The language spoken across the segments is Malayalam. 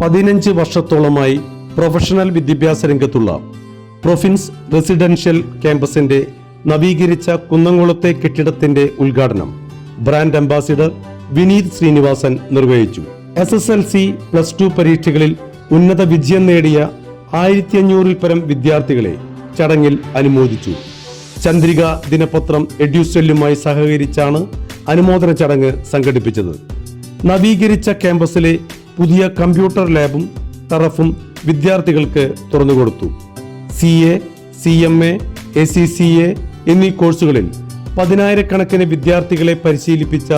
പതിനഞ്ച് വർഷത്തോളമായി പ്രൊഫഷണൽ വിദ്യാഭ്യാസ രംഗത്തുള്ള പ്രൊഫിൻസ് റെസിഡൻഷ്യൽ ക്യാമ്പസിന്റെ നവീകരിച്ച കുന്നംകുളത്തെ കെട്ടിടത്തിന്റെ ഉദ്ഘാടനം ബ്രാൻഡ് അംബാസിഡർ വിനീത് ശ്രീനിവാസൻ നിർവഹിച്ചു. S S L C plus two പരീക്ഷകളിൽ ഉന്നത വിജയം നേടിയ ആയിരത്തി അഞ്ഞൂറിൽ പരം വിദ്യാർത്ഥികളെ ചടങ്ങിൽ അനുമോദിച്ചു. ചന്ദ്രിക ദിനപത്രം എഡ്യൂസെല്ലുമായി സഹകരിച്ചാണ് അനുമോദന ചടങ്ങ് സംഘടിപ്പിച്ചത്. നവീകരിച്ച ക്യാമ്പസിലെ പുതിയ കമ്പ്യൂട്ടർ ലാബും ടറഫും വിദ്യാർത്ഥികൾക്ക് തുറന്നുകൊടുത്തു C A C M A A C C A എന്നീ കോഴ്സുകളിൽ പതിനായിരക്കണക്കിന് വിദ്യാർത്ഥികളെ പരിശീലിപ്പിച്ച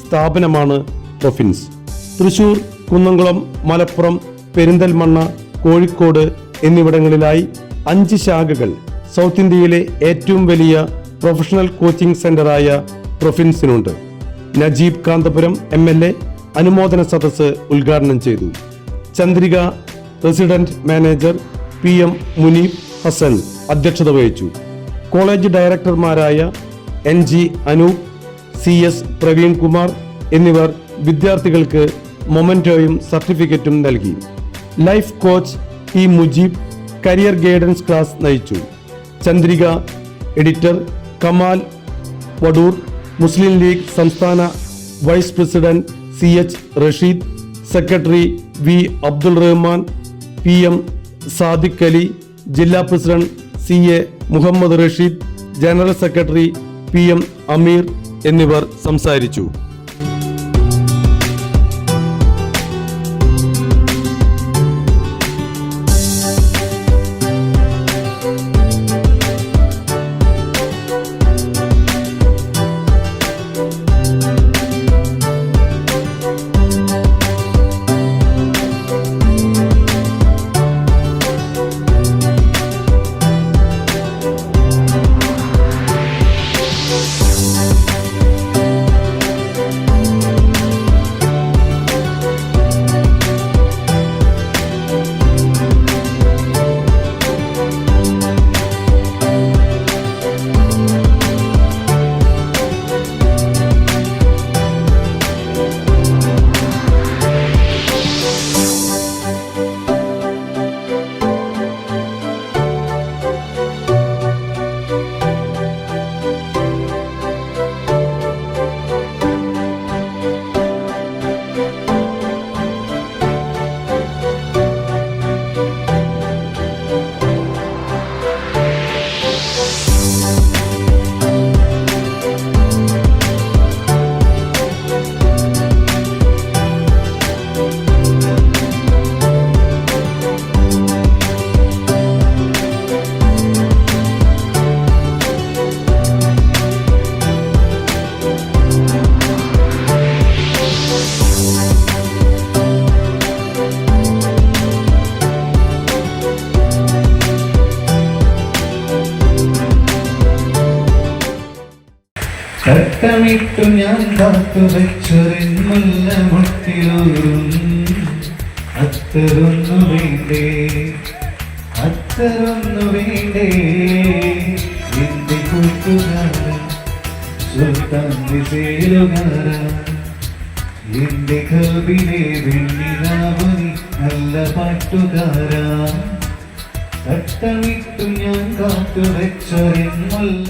സ്ഥാപനമാണ് പ്രൊഫിൻസ് തൃശൂർ കുന്നംകുളം മലപ്പുറം പെരിന്തൽമണ്ണ കോഴിക്കോട് എന്നിവിടങ്ങളിലായി അഞ്ച് ശാഖകൾ സൗത്ത് ഇന്ത്യയിലെ ഏറ്റവും വലിയ പ്രൊഫഷണൽ കോച്ചിംഗ് സെന്ററായ പ്രൊഫിൻസിനുണ്ട് Najeeb Kanthapuram M L A അനുമോദന സദസ്സ് ഉദ്ഘാടനം ചെയ്തു. Chandrika resident manager P M Muneeb Hasan അധ്യക്ഷത വഹിച്ചു. College ഡയറക്ടർമാരായ N G Anoop C S Praveenkumar എന്നിവർ വിദ്യാർത്ഥികൾക്ക് മൊമന്റോയും സർട്ടിഫിക്കറ്റും നൽകി. Life coach T Mujeeb career guidance class നയിച്ചു. ചന്ദ്രിക എഡിറ്റർ കമാൽ വടൂർ മുസ്ലിം ലീഗ് സംസ്ഥാന vice president C H Rasheed secretary V Abdul Rahman P M Sadiq Ali ജില്ലാ president C A Muhammad Rasheed general secretary P M Ameer എന്നിവർ സംസാരിച്ചു. ചട്ടമിട്ടു ഞാൻ കാത്തു വെച്ചൊരിൻ മുല്ല മുട്ടിലൂറും അത്തരൊന്നു വേണ്ടേ? അത്തരൊന്നു വേണ്ടേ? എന്റെ കൂട്ടുകാരൻ സുൽത്താൻ വിസേലുകാരൻ എന്റെ കൽവിലെ വെണ്ണിലാവനി നല്ല പാട്ടുകാര തട്ടമിട്ടു ഞാൻ കാത്തു വെച്ചൊരിൻ മുല്ല